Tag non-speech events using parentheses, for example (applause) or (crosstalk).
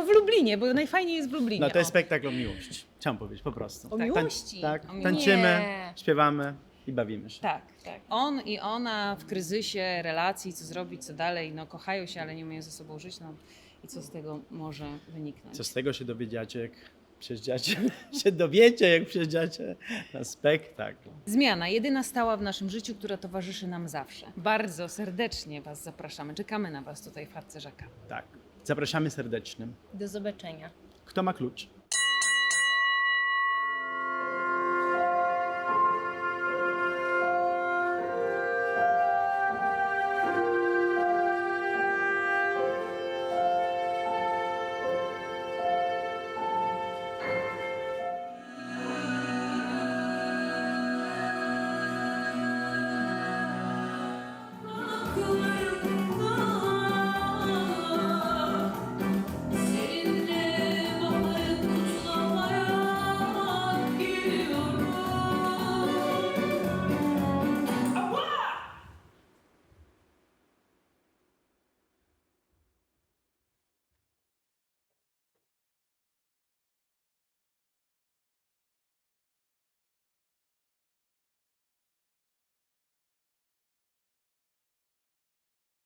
bo w Lublinie, bo najfajniej jest w Lublinie. No to jest spektakl o miłości. Chciałem powiedzieć, po prostu. O miłości. tak, O miłości. tańczymy, Nie. śpiewamy i bawimy się. Tak, tak. On i ona w kryzysie relacji, co zrobić, co dalej, no kochają się, ale nie umieją ze sobą żyć, no i co z tego może wyniknąć. Co z tego się dowiedziacie, jak przyjeżdżacie, (laughs) się dowiecie, jak przyjeżdżacie na spektakl. Zmiana, jedyna stała w naszym życiu, która towarzyszy nam zawsze. Bardzo serdecznie Was zapraszamy. Czekamy na Was tutaj w Żaka. Tak. Zapraszamy serdecznie. Do zobaczenia. Kto ma klucz?